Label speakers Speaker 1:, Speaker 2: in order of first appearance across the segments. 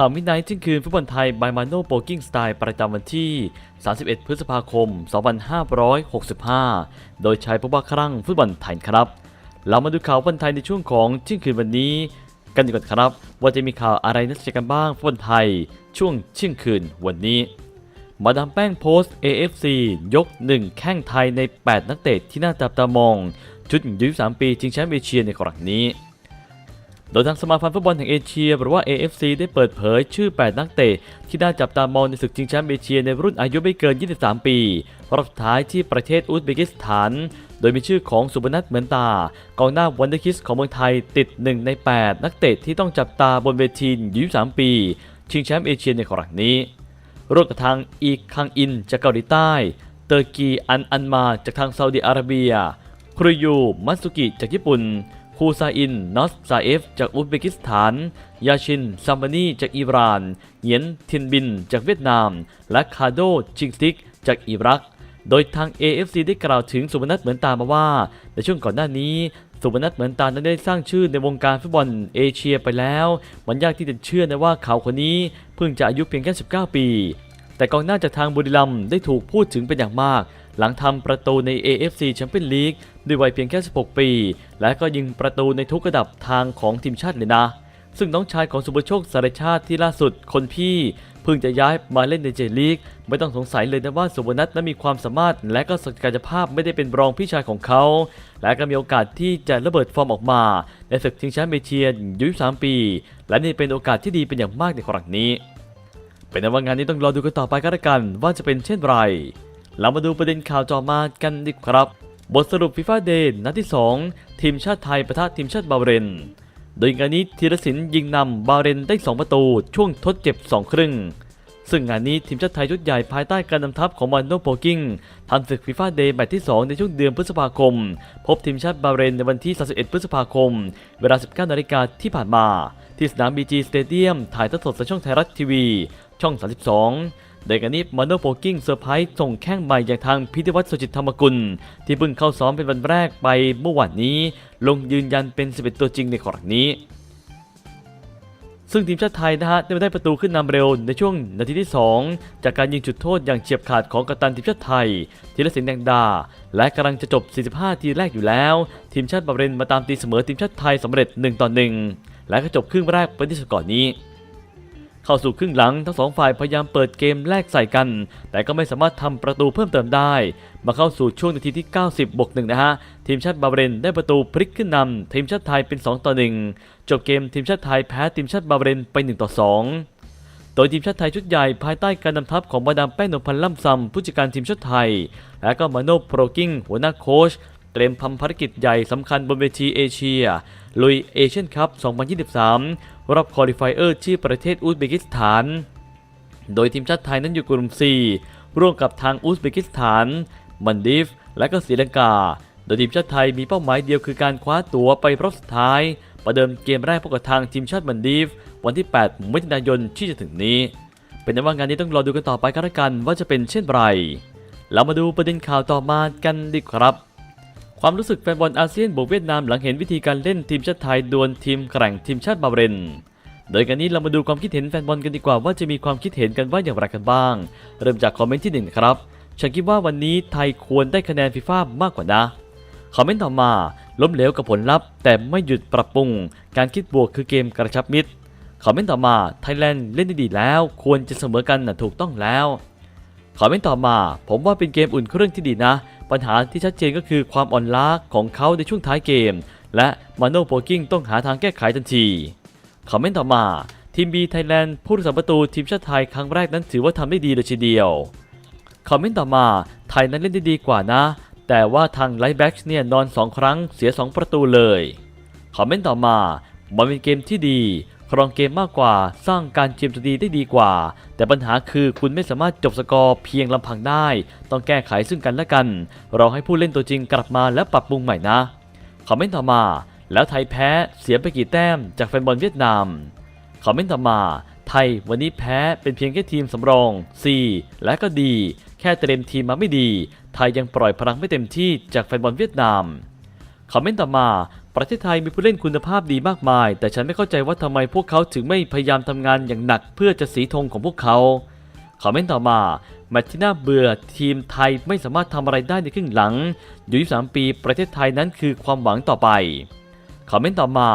Speaker 1: ข่าวมิดไนท์ที่ยงคืนฟุตบอลไทยบายมาโนโปกิ้งสไตล์ประจำวันที่ 31 พฤษภาคม 2565 โดยใช้ผู้ว่าครั่งฟุตบอลไทยครับ เรามาดูข่าวฟุตบอลไทยในช่วงของเที่ยงคืนวันนี้ กันดีกว่าครับ ว่าจะมีข่าวอะไรน่าสนใจกันบ้างฟุตบอลไทย ช่วงเที่ยงคืนวันนี้ มาดามแป้งโพสต์ AFC ยก 1 แข้งไทยใน 8 นักเตะที่น่าจับตามอง ชุดอายุ3ปีชิงแชมป์เอเชียในครั้งนี้ โดยทางสมาพันธ์ฟุตบอลแห่งเอเชียหรือว่า AFC ได้เปิดเผยชื่อ 8 นักเตะ ที่น่าจับตามองในศึกชิงแชมป์เอเชียในรุ่นอายุไม่เกิน 23 ปีรอบสุดท้ายที่ประเทศอุซเบกิสถาน โดยมีชื่อของสุบนัทเหมือนตากองหน้าวันเดอร์คิสของเมืองไทยติด 1 ใน 8 นักเตะที่ต้องจับตาบนเวทีอยุ23 ปี ชิงแชมป์เอเชียในครั้งนี้ร่วมกับทางอีคังอินจากเกาหลีใต้ เตอร์กีอันอันมาจากทางซาอุดิอาระเบีย ครุยูมัตสุกิจากญี่ปุ่น คูซาอินนอสซาเอฟ จากอุซเบกิสถาน ยาชินซัมบานีจากอิหร่าน เหยียนทินบิน จากเวียดนาม และคาโดจิงสติก จากอิรัก โดยทาง AFC ได้กล่าวถึงสุพนัทเหมือนตามาว่า ในช่วงก่อนหน้านี้สุพนัทเหมือนตานั้นได้สร้างชื่อในวงการฟุตบอลเอเชียไปแล้ว มันยากที่จะเชื่อนะว่าเขาคนนี้เพิ่งจะอายุเพียงแค่ 19 ปี แต่กองหน้าจากทางบุรีรัมย์ได้ถูกพูดถึงเป็นอย่างมาก หลังทำประตูใน AFC แชมเปี้ยนลีกด้วยวัยเพียงแค่ 16 ปี และก็ยิงประตูในทุกระดับทางของทีมชาติเลยนะ ซึ่งน้องชายของสุภโชคสารชาติที่ล่าสุดคนพี่เพิ่งจะย้ายมาเล่นในเจลีกไม่ต้องสงสัยเลยนะว่าสุวนัทนั้นมีความสามารถ และก็ศักยภาพไม่ได้เป็นรองพี่ชายของเขา และก็มีโอกาสที่จะระเบิดฟอร์มออกมา ในศึกชิงแชมป์เอเชียยุ23ปี และนี่เป็นโอกาสที่ดีเป็นอย่างมากในครั้งนี้ เป็นว่างานนี้ต้องรอดูกันต่อไปก็แล้วกัน ว่าจะเป็นเช่นไร เรามาดูประเด็นข่าวจอมากันดีครับ บทสรุปฟีฟ่าเดย์นัดที่ 2 ทีมชาติไทยประทะทีมชาติบาเรน โดยงานนี้ธีรศิลป์ยิงนำบาเรนได้ 2 ประตู ช่วงทดเจ็บ 2 ครึ่ง ซึ่งงานนี้ทีมชาติไทยชุดใหญ่ภายใต้การนำทัพของมันโนโปกิ้งทำศึกฟีฟ่าเดย์แมตช์ที่ 2 ในช่วงเดือนพฤษภาคม พบทีมชาติบาเรนในวันที่ 31 พฤษภาคม เวลา 19นาฬิกาที่ผ่านมา ที่สนามบีจีสเตเดียมถ่ายทอดสดทางช่องไทยรัฐทีวี ช่อง 32 โดยกันนี้มาโนโปกิ้งเซอร์ไพรส์ส่งแข้งใหม่อย่างทางพิธีวัตรสุจิตธรรมกุล ที่เพิ่งเข้าซ้อมเป็นวันแรกไปเมื่อวานนี้ ลงยืนยันเป็น 11 ตัวจริงในครั้งนี้ ซึ่งทีมชาติไทยนะฮะได้มาได้ประตูขึ้นนำเร็วในช่วงนาทีที่ 2 จากการยิงจุดโทษอย่างเฉียบขาดของกัปตันทีมชาติไทยธีรศิลป์แดงดา และกำลังจะจบ 45 ทีแรกอยู่แล้ว ทีมชาติบาเรนมาตามตีเสมอทีมชาติไทยสำเร็จ 1 ต่อ 1 และก็จบครึ่งแรกไปที่สกอร์นี้ เข้าสู่ครึ่งหลังทั้งสองฝ่ายพยายามเปิดเกมแลกใส่กัน แต่ก็ไม่สามารถทำประตูเพิ่มเติมได้ มาเข้าสู่ช่วงนาทีที่ 90บวกหนึ่งนะฮะ ทีมชาติบาเรนได้ประตูพลิกขึ้นนำทีมชาติไทยเป็น 2 ต่อ 1 จบเกมทีมชาติไทยแพ้ทีมชาติบาเรนไป 1 ต่อ2โดยทีมชาติไทยชุดใหญ่ภายใต้การนำทัพของมาดามแป้งนพพันธ์ล่ำซำผู้จัดการทีมชาติไทย และก็มาโนโปรกิ้งหัวหน้าโค้ชเตรียมทำภารกิจใหญ่สำคัญบนเวทีเอเชีย ลุยเอเชียนคัพ 2023 รอบคอลิฟายเออร์ที่ประเทศอุซเบกิสถาน โดยทีมชาติไทยนั้นอยู่กลุ่ม 4 ร่วมกับทางอุซเบกิสถาน มันดีฟและก็ศรีลังกา โดยทีมชาติไทยมีเป้าหมายเดียวคือการคว้าตั๋วไปรอบสุดท้าย ประเดิมเกมแรกพบกับทางทีมชาติมันดีฟวันที่ 8 มิถุนายนที่จะถึงนี้ เป็นนว่างานนี้ต้องรอดูกันต่อไปกันละกันว่าจะเป็นเช่นไรเรามาดูประเด็นข่าวต่อมากันดีครับ ความรู้สึกแฟนบอลอาเซียนบวกเวียดนามหลังเห็นวิธีการเล่นทีมชาติไทยดวลทีมแข่งทีมชาติบาเรน โดยกันนี้เรามาดูความคิดเห็นแฟนบอลกันดีกว่าว่าจะมีความคิดเห็นกันว่าอย่างไรกันบ้าง เริ่มจากคอมเมนต์ที่หนึ่งครับ ฉันคิดว่าวันนี้ไทยควรได้คะแนนฟีฟ่ามากกว่านะ คอมเมนต์ต่อมา ล้มเหลวกับผลลัพธ์ แต่ไม่หยุดปรับปรุง การคิดบวกคือเกมกระชับมิตร คอมเมนต์ต่อมา ไทยแลนด์เล่นได้ดีแล้ว ควรจะเสมอกันนะถูกต้องแล้ว คอมเมนต์ต่อมา ผมว่าเป็นเกมอุ่นเครื่องที่ดีนะ ปัญหาที่ชัดเจนก็คือความอ่อนล้าของเขาในช่วงท้ายเกม และมาโนโปกิ้งต้องหาทางแก้ไขทันทีคอมเมนต์ต่อมาทีมบีไทยแลนด์ผู้รักษาประตูทีมชาติไทยครั้งแรกนั้นถือว่าทำได้ดีเลยทีเดียวคอมเมนต์ต่อมาไทยนั้นเล่นได้ดีกว่านะ แต่ว่าทางไลท์แบ็กเนี่ยนอน 2 ครั้งเสีย 2 ประตูเลยคอมเมนต์ต่อมามันเป็นเกมที่ดี ครองเกมมากกว่า สร้างการเกมจะดีได้ดีกว่า แต่ปัญหาคือคุณไม่สามารถจบสกอร์เพียงลำพังได้ ต้องแก้ไขซึ่งกันและกันรอให้ผู้เล่นตัวจริงกลับมาและปรับปรุงใหม่นะคอมเมนต์ต่อมา แล้วไทยแพ้เสียไปกี่แต้มจากแฟนบอลเวียดนามคอมเมนต์ต่อมา ไทยวันนี้แพ้เป็นเพียงแค่ทีมสำรอง C และก็ดี แค่เตรียมทีมมาไม่ดี ไทยยังปล่อยพลังไม่เต็มที่จากแฟนบอลเวียดนามคอมเมนต์ต่อมา ประเทศไทยมีผู้เล่นคุณภาพดีมากมาย แต่ฉันไม่เข้าใจว่าทำไมพวกเขาถึงไม่พยายามทำงานอย่างหนักเพื่อจะสีธงของพวกเขาคอมเมนต์ต่อมาแมตช์ที่น่าเบื่อทีมไทยไม่สามารถทำอะไรได้ในครึ่งหลัง อยู่ 23 ปีประเทศไทยนั้นคือความหวังต่อไปคอมเมนต์ต่อมา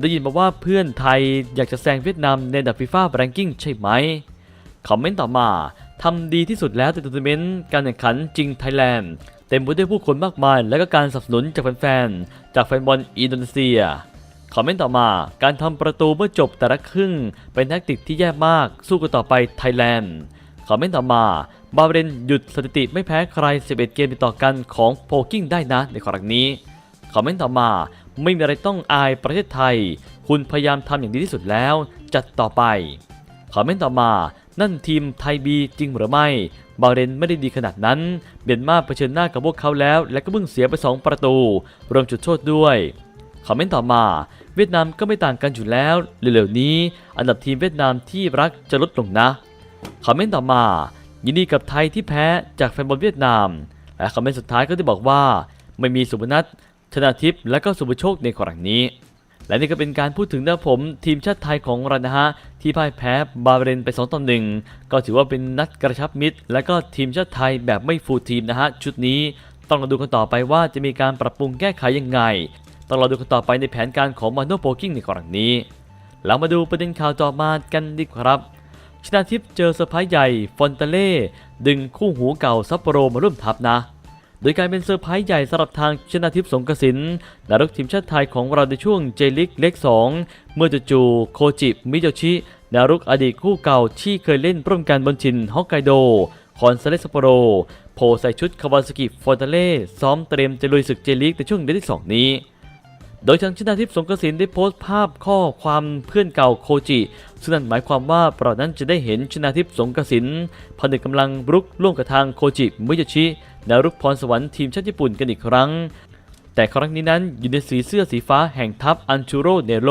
Speaker 1: ได้ยินมาว่าเพื่อนไทยอยากจะแซงเวียดนามในอันดับฟีฟ่าแรงกิ้งใช่ไหมคอมเมนต์ต่อมาทำดีที่สุดแล้วในทัวร์นาเมนต์การแข่งขันจริงไทยแลนด์ เต็มไปด้วยผู้คนมากมาย และก็การสนับสนุนจากแฟนๆ จากแฟนบอลอินโดนีเซีย คอมเมนต์ต่อมา การทำประตูเมื่อจบแต่ละครึ่ง เป็นแทคติกที่แย่มาก สู้กันต่อไปไทยแลนด์ คอมเมนต์ต่อมา บาเรนหยุดสถิติไม่แพ้ใคร 11 เกมติดต่อกันของโพกิ้งได้นะในครั้งนี้ คอมเมนต์ต่อมา ไม่มีอะไรต้องอายประเทศไทย คุณพยายามทำอย่างดีที่สุดแล้ว จัดต่อไป คอมเมนต์ต่อมา นั่นทีมไทยบีจริงหรือไม่ บาเรนไม่ได้ดีขนาดนั้นเบียนมาเผชิญหน้ากับพวกเขาแล้ว และก็เพิ่งเสียไป 2 ประตู รวมจุดโทษด้วยคอมเมนต์ต่อมา เวียดนามก็ไม่ต่างกันอยู่แล้วเร็วๆนี้ อันดับทีมเวียดนามที่รักจะลดลงนะคอมเมนต์ต่อมา ยินดีกับไทยที่แพ้จากแฟนบอลเวียดนาม และคอมเมนต์สุดท้ายก็ได้บอกว่า ไม่มีสุพนัทชนาทิพย์และก็สุภโชคในครั้งนี้ และนี่ก็เป็นการพูดถึงนะผมทีมชาติไทยของเรานะฮะที่พ่ายแพ้บาเรนไป 2 ต่อ 1 ก็ถือว่าเป็นนัดกระชับมิตร และก็ทีมชาติไทยแบบไม่ฟูลทีมนะฮะชุดนี้ต้องมาดูกันต่อไปว่าจะมีการปรับปรุงแก้ไขยังไง ต้องรอดูกันต่อไปในแผนการของมาโนโปกิ้งในครั้งนี้เรามาดูประเด็นข่าวต่อมากันดีครับชนาทิพย์เจอเซอร์ไพรส์ใหญ่ฟอนเตเล่ดึงคู่หูเก่าซัปโปโรมาร่วมทัพนะ โดยการเป็นเซอร์ไพรส์ใหญ่สำหรับทางชนาทิพย์สงกสินดารุกทีมชาติไทยของเราในช่วงเจลิกเล็ก 2 เมื่อจู่ๆโคจิมิโยชิดารุกอดีตคู่เก่าที่เคยเล่นร่วมกันบนชินฮอกไกโดคอนซาเลสโปโรโผล่ใส่ชุดคาวาซากิฟอนเตเล่ซ้อมเตรียมจะลุยศึกเจลิกในช่วงเดือนที่ 2 นี้โดยทางชนาทิพย์สงกสินได้โพสต์ภาพข้อความเพื่อนเก่าโคจิซึ่งนั่นหมายความว่าเรานั้นจะได้เห็นชนาทิพย์สงกสินผนึกกำลังรุกร่วมกับทางโคจิมิยชิแนวรุกพรสวรรค์ทีมชาติญี่ปุ่นกันอีกครั้ง แต่ครั้งนี้นั้นอยู่ในสีเสื้อสีฟ้าแห่งทัพอันชูโรเนโร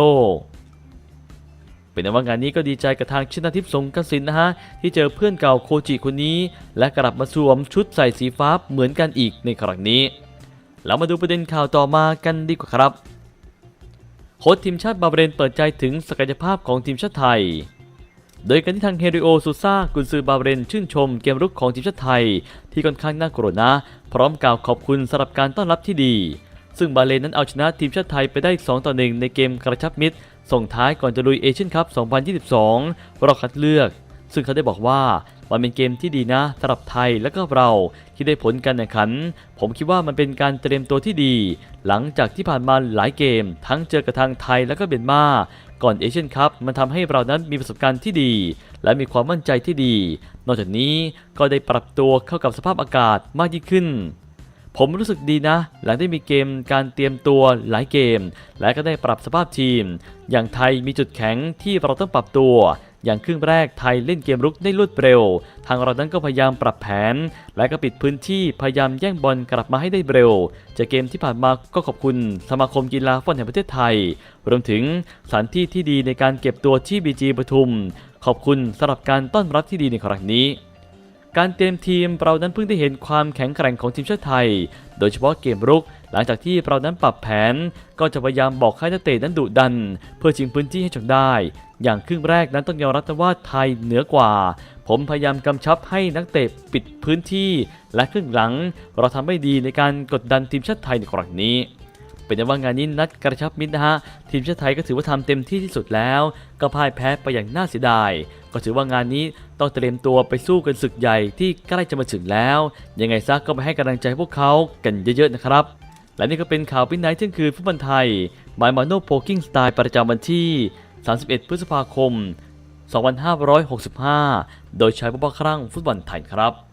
Speaker 1: เป็นว่างานนี้ก็ดีใจกับทางชินาทิพย์สงกสินนะฮะ ที่เจอเพื่อนเก่าโคจิคนนี้ และกลับมาสวมชุดใส่สีฟ้าเหมือนกันอีกในครั้งนี้เรามาดูประเด็นข่าวต่อมากันดีกว่าครับ โค้ชทีมชาติบาเรนเปิดใจถึงศักยภาพของทีมชาติไทย โดยการที่ทางเฮริโอซูซากุนซือบาเรนชื่นชมเกมรุกของทีมชาติไทย ที่ค่อนข้างน่ากลัวนะ พร้อมกล่าวขอบคุณสำหรับการต้อนรับที่ดี ซึ่งบาเรนนั้นเอาชนะทีมชาติไทยไปได้ 2 ต่อ 1 ในเกมกระชับมิตร ส่งท้ายก่อนจะลุยเอเชียนคัพ 2022 รอบคัดเลือก ซึ่งเขาได้บอกว่า มันเป็นเกมที่ดีนะสำหรับไทยและก็เราที่ได้ผลการแข่งขัน ผมคิดว่ามันเป็นการเตรียมตัวที่ดี หลังจากที่ผ่านมาหลายเกม ทั้งเจอกับทางไทยและก็เบียนมาก่อนเอเชียนคัพมันทำให้เรานั้นมีประสบการณ์ที่ดี และมีความมั่นใจที่ดี นอกจากนี้ก็ได้ปรับตัวเข้ากับสภาพอากาศมากยิ่งขึ้น ผมรู้สึกดีนะ หลังได้มีเกมการเตรียมตัวหลายเกม และก็ได้ปรับสภาพทีม อย่างไทยมีจุดแข็งที่เราต้องปรับตัว อย่างครึ่งแรกไทยเล่นเกมรุกได้รวดเร็ว ทางเรานั้นก็พยายามปรับแผน และก็ปิดพื้นที่พยายามแย่งบอลกลับมาให้ได้เร็ว จากเกมที่ผ่านมาก็ขอบคุณสมาคมกีฬาฟุตบอลแห่งประเทศไทย รวมถึงสถานที่ที่ดีในการเก็บตัวที่บีจีปทุม ขอบคุณสำหรับการต้อนรับที่ดีในครั้งนี้การเตรียมทีมเรานั้นเพิ่งได้เห็นความแข็งแกร่งของทีมชาติไทย โดยเฉพาะเกมรุก หลังจากที่เรานั้นปรับแผน ก็จะพยายามบอกให้นักเตะนั้นดุดัน เพื่อชิงพื้นที่ให้จนได้ อย่างครึ่งแรกนั้นต้องยอมรับว่าไทยเหนือกว่า ผมพยายามกำชับให้นักเตะปิดพื้นที่ และครึ่งหลัง เราทำไม่ดีในการกดดันทีมชาติไทยในครั้งนี้เป็นว่างานนี้นัดกระชับมิตรนะฮะทีมชาติไทยก็ถือว่าทำเต็มที่ที่สุดแล้ว ก็พ่ายแพ้ไปอย่างน่าเสียดาย ก็ถือว่างานนี้ต้องเตรียมตัวไปสู้กันศึกใหญ่ที่ใกล้จะมาถึงแล้ว ยังไงซะก็ไปให้กำลังใจพวกเขากันเยอะๆนะครับ และนี่ก็เป็นข่าวพินไนท์เที่ยงคืนฟุตบอลไทยบายมาโนโพกิ้งสไตล์ประจำวันที่ 31 พฤษภาคม 2565 โดยใช้บุบครั่งฟุตบอลไทยครับ